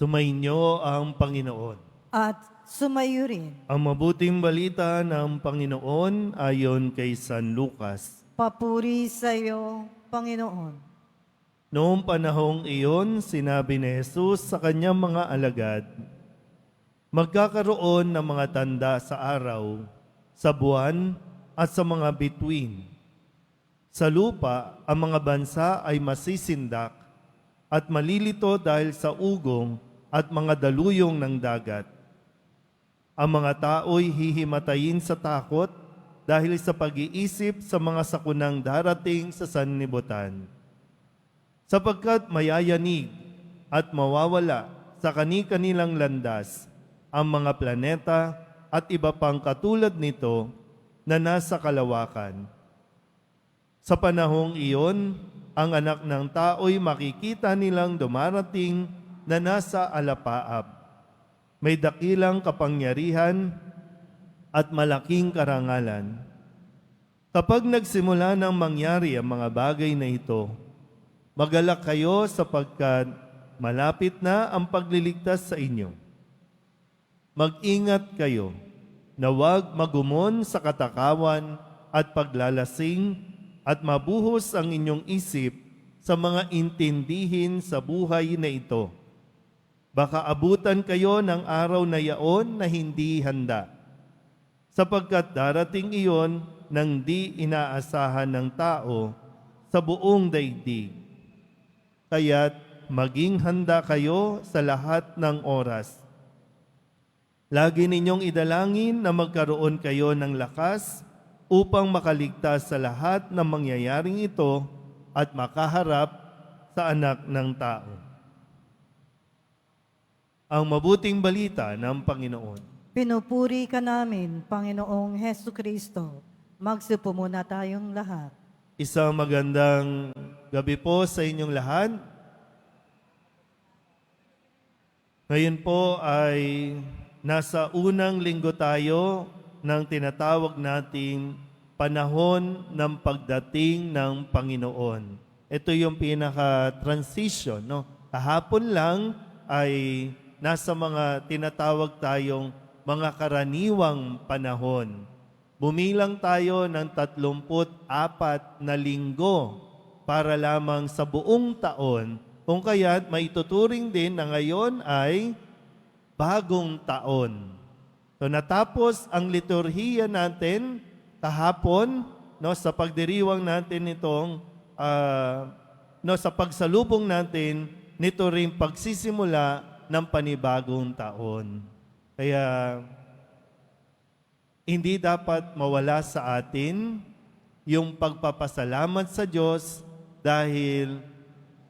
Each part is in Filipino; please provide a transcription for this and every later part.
Sumainyo ang Panginoon. at sumayo rin. Ang mabuting balita ng Panginoon ayon kay San Lucas. Papuri sa iyo, Panginoon. Noong panahong iyon, sinabi ni Jesus sa kanyang mga alagad, Magkakaroon ng mga tanda sa araw, sa buwan, at sa mga bituin. Sa lupa, ang mga bansa ay masisindak at malilito dahil sa ugong at mga daluyong ng dagat. Ang mga tao'y hihimatayin sa takot dahil sa pag-iisip sa mga sakunang darating sa sanlibutan. Sapagkat mayayanig at mawawala sa kani-kanilang landas ang mga planeta at iba pang katulad nito na nasa kalawakan. Sa panahong iyon, ang anak ng tao'y makikita nilang dumarating na nasa alapaap may dakilang kapangyarihan at malaking karangalan. Kapag nagsimula ng mangyari ang mga bagay na ito, magalak kayo sapagkat malapit na ang pagliligtas sa inyo. Mag-ingat kayo na huwag magumon sa katakawan at paglalasing at mabuhos ang inyong isip sa mga intindihin sa buhay na ito Baka abutan kayo ng araw na yaon na hindi handa. Sapagkat darating iyon nang di inaasahan ng tao sa buong daigdig. Kaya't maging handa kayo sa lahat ng oras. Lagi ninyong idalangin na magkaroon kayo ng lakas upang makaligtas sa lahat ng mangyayaring ito at makaharap sa anak ng tao ang mabuting balita ng Panginoon. Pinupuri ka namin, Panginoong Heso Kristo. Magsipo muna tayong lahat. Isang magandang gabi po sa inyong lahat. Ngayon po ay nasa unang linggo tayo ng tinatawag nating panahon ng pagdating ng Panginoon. Ito yung pinaka-transition. No? Kahapon lang ay nasa mga tinatawag tayong mga karaniwang panahon. Bumilang tayo ng 34 na linggo para lamang sa buong taon kung kaya't maituturing din na ngayon ay bagong taon. So natapos ang liturhiya natin kahapon no sa pagdiriwang natin nitong ah, no sa pagsalubong natin nito ring pagsisimula ng panibagong taon. Kaya hindi dapat mawala sa atin yung pagpapasalamat sa Diyos dahil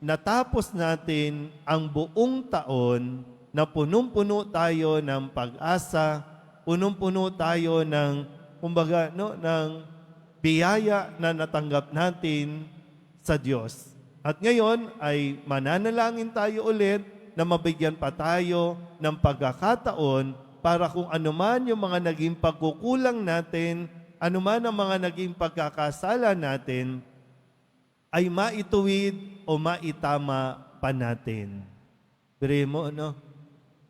natapos natin ang buong taon na punong-puno tayo ng pag-asa, punong-puno tayo ng kumbaga no ng biyaya na natanggap natin sa Diyos. At ngayon ay mananalangin tayo ulit na mabigyan pa tayo ng pagkakataon para kung anuman yung mga naging pagkukulang natin, anuman ang mga naging pagkakasala natin, ay maituwid o maitama pa natin. Bire mo, no?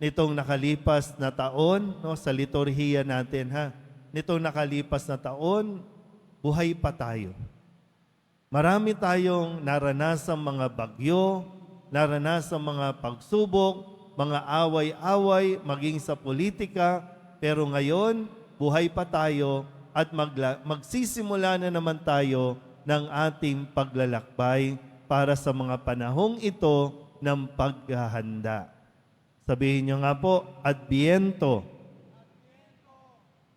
Nitong nakalipas na taon, no, sa liturhiya natin, ha? Nitong nakalipas na taon, buhay pa tayo. Marami tayong naranasang mga bagyo, naranasan mga pagsubok, mga away-away, maging sa politika, pero ngayon, buhay pa tayo at magla- magsisimula na naman tayo ng ating paglalakbay para sa mga panahong ito ng paghahanda. Sabihin nyo nga po, Adviento.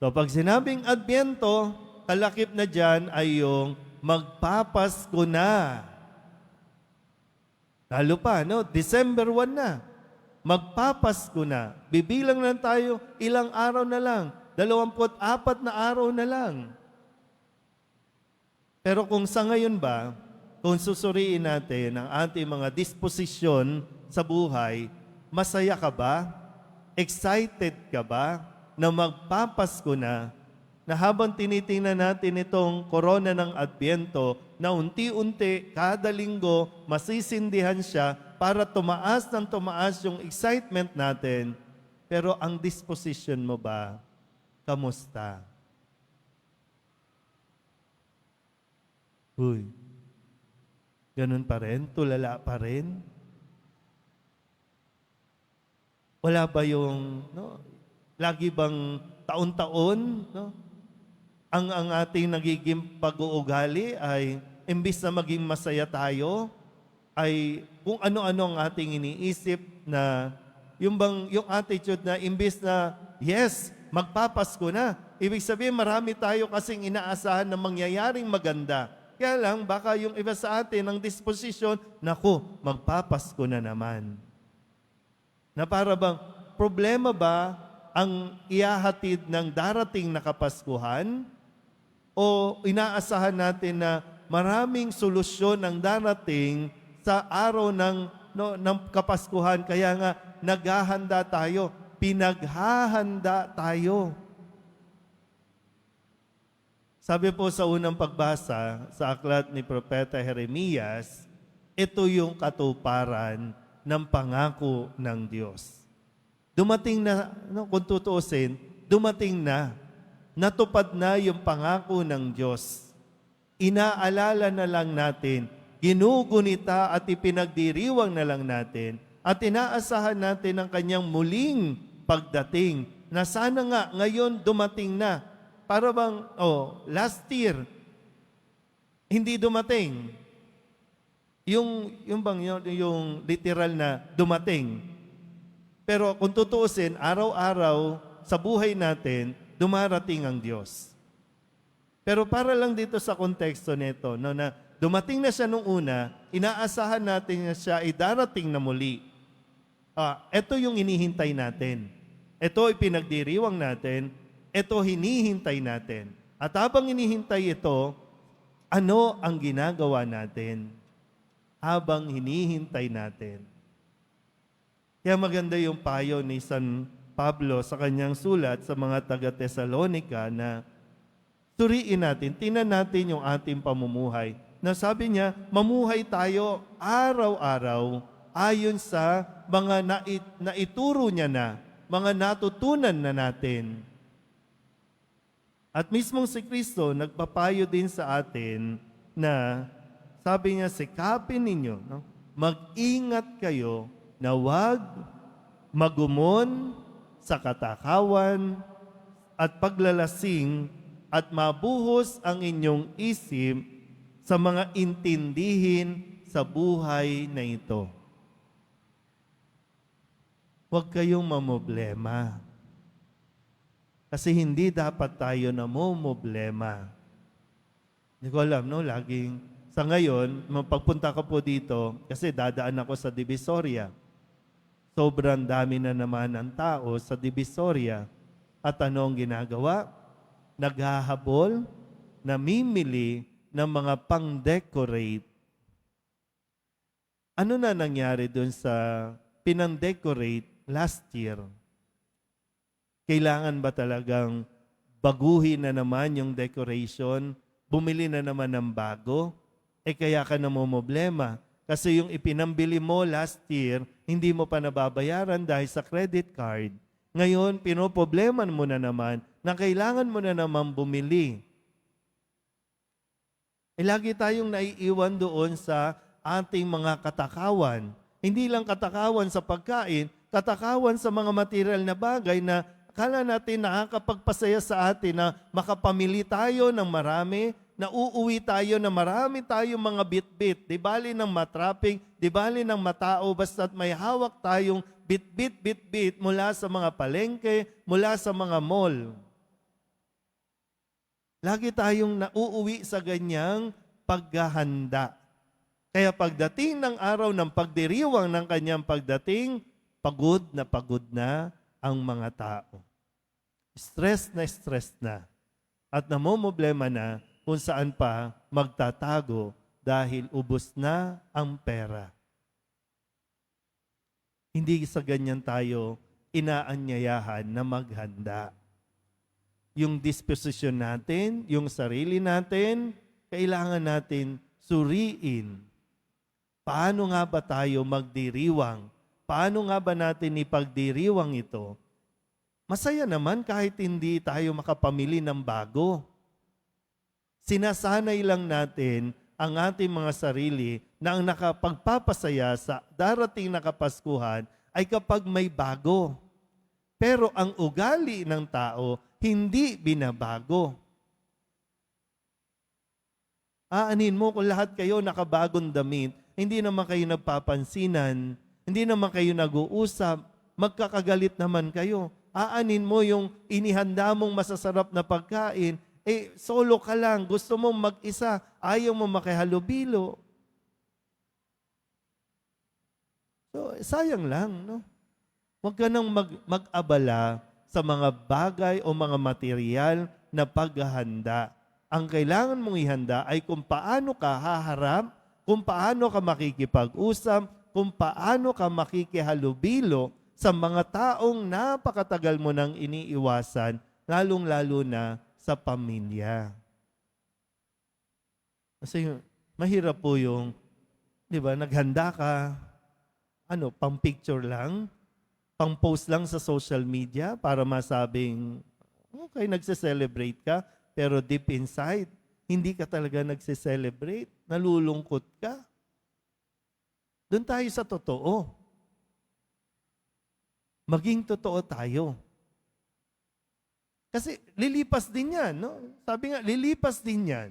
So pag sinabing Adviento, kalakip na dyan ay yung magpapasko na. Lalo pa, no? December 1 na. Magpapasko na. Bibilang lang tayo, ilang araw na lang. 24 na araw na lang. Pero kung sa ngayon ba, kung susuriin natin ang ating mga disposisyon sa buhay, masaya ka ba? Excited ka ba na magpapasko na na habang tinitingnan natin itong korona ng Adbyento, na unti-unti, kada linggo, masisindihan siya, para tumaas ng tumaas yung excitement natin, pero ang disposition mo ba, kamusta? Uy, ganun pa rin? Tulala pa rin? Wala ba yung, no, lagi bang taon-taon, no, ang, ang ating nagiging pag-uugali ay, imbis na maging masaya tayo, ay kung ano-ano ang ating iniisip na, yung bang, yung attitude na imbis na, yes, magpapasko na. Ibig sabihin, marami tayo kasing inaasahan na mangyayaring maganda. Kaya lang, baka yung iba sa atin, ang disposition, naku, magpapasko na naman. Na para bang, problema ba ang iahatid ng darating na Kapaskuhan? O inaasahan natin na maraming solusyon ang darating sa araw ng, no, ng Kapaskuhan? Kaya nga, naghahanda tayo, pinaghahanda tayo. Sabi po sa unang pagbasa sa aklat ni Propeta Jeremias, ito yung katuparan ng pangako ng Diyos. Dumating na, no, kung tutuusin, dumating na. Natupad na yung pangako ng Diyos. Inaalala na lang natin, ginugunita at ipinagdiriwang na lang natin, at inaasahan natin ang kanyang muling pagdating na sana nga ngayon dumating na. Para bang, oh, last year, hindi dumating. Yung, yung bang, yung, yung literal na dumating. Pero kung tutuusin, araw-araw sa buhay natin, dumarating ang Diyos. Pero para lang dito sa konteksto nito, no, na dumating na siya nung una, inaasahan natin na siya ay darating na muli. Ah, ito yung inihintay natin. Ito ay pinagdiriwang natin. Ito hinihintay natin. At habang hinihintay ito, ano ang ginagawa natin habang hinihintay natin? Kaya maganda yung payo ni San Pablo sa kanyang sulat sa mga taga-Tesalonika na suriin natin, tinan natin yung ating pamumuhay. Na sabi niya, mamuhay tayo araw-araw ayon sa mga nait, naituro niya na, mga natutunan na natin. At mismong si Kristo nagpapayo din sa atin na sabi niya, sikapin ninyo, no? mag-ingat kayo na wag magumon sa katakawan at paglalasing at mabuhos ang inyong isip sa mga intindihin sa buhay na ito. Huwag kayong mamoblema. Kasi hindi dapat tayo na momoblema. Hindi ko alam, no? Laging, sa ngayon, pagpunta ko po dito, kasi dadaan ako sa Divisoria. Sobrang dami na naman ng tao sa Divisoria. At ano ang ginagawa? Naghahabol, namimili ng mga pang-decorate. Ano na nangyari dun sa pinang-decorate last year? Kailangan ba talagang baguhin na naman yung decoration? Bumili na naman ng bago? Eh kaya ka namomblema. Kasi yung ipinambili mo last year, hindi mo pa nababayaran dahil sa credit card. Ngayon, pinoproblema mo na naman na kailangan mo na naman bumili. Eh lagi tayong naiiwan doon sa ating mga katakawan. Hindi lang katakawan sa pagkain, katakawan sa mga material na bagay na akala natin nakakapagpasaya sa atin na makapamili tayo ng marami, na uuwi tayo na marami tayong mga bit-bit. Di bali ng matrapping, di bali ng matao, basta't may hawak tayong bit-bit, bit-bit mula sa mga palengke, mula sa mga mall. Lagi tayong nauuwi sa ganyang paghahanda. Kaya pagdating ng araw ng pagdiriwang ng kanyang pagdating, pagod na pagod na ang mga tao. Stress na stress na. At namomblema na kung saan pa magtatago dahil ubos na ang pera. Hindi sa ganyan tayo inaanyayahan na maghanda. Yung disposition natin, yung sarili natin, kailangan natin suriin. Paano nga ba tayo magdiriwang? Paano nga ba natin ipagdiriwang ito? Masaya naman kahit hindi tayo makapamili ng bago. Sinasanay lang natin ang ating mga sarili na ang nakapagpapasaya sa darating na Kapaskuhan ay kapag may bago. Pero ang ugali ng tao hindi binabago. Aanin mo kung lahat kayo nakabagong damit, hindi naman kayo nagpapansinan, hindi naman kayo nag-uusap, magkakagalit naman kayo. Aanin mo yung inihanda mong masasarap na pagkain, eh solo ka lang, gusto mong mag-isa, ayaw mo makihalubilo. So, sayang lang, no? Huwag ka nang mag, mag-abala sa mga bagay o mga material na paghahanda. Ang kailangan mong ihanda ay kung paano ka haharap, kung paano ka makikipag-usap, kung paano ka makikihalubilo sa mga taong napakatagal mo nang iniiwasan, lalong-lalo na sa pamilya. Kasi mahirap po yung, di ba, naghanda ka, ano, pang picture lang, pang post lang sa social media para masabing, okay, nagse-celebrate ka, pero deep inside, hindi ka talaga nagse-celebrate, nalulungkot ka. Doon tayo sa totoo. Maging totoo tayo. Kasi lilipas din yan, no? Sabi nga, lilipas din yan.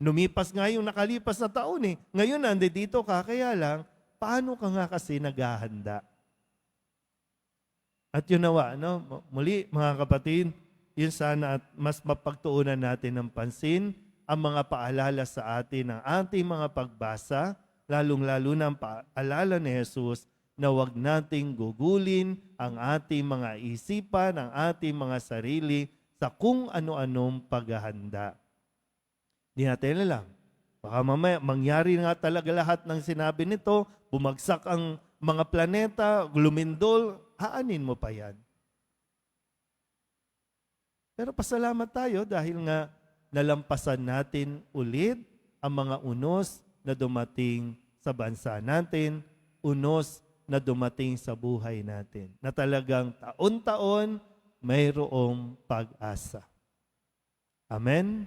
Lumipas nga yung nakalipas na taon eh. Ngayon, nandito ka, kaya lang, paano ka nga kasi naghahanda? At yun nawa, no? muli mga kapatid, yun sana at mas mapagtuunan natin ng pansin ang mga paalala sa atin ng ating mga pagbasa, lalong-lalo na ang paalala ni Jesus na wag nating gugulin ang ating mga isipan, ang ating mga sarili sa kung ano-anong paghahanda. Di natin alam. Baka mamaya, mangyari nga talaga lahat ng sinabi nito, bumagsak ang mga planeta, lumindol, haanin mo pa yan. Pero pasalamat tayo dahil nga nalampasan natin ulit ang mga unos na dumating sa bansa natin, unos na dumating sa buhay natin, na talagang taon-taon mayroong pag-asa. Amen?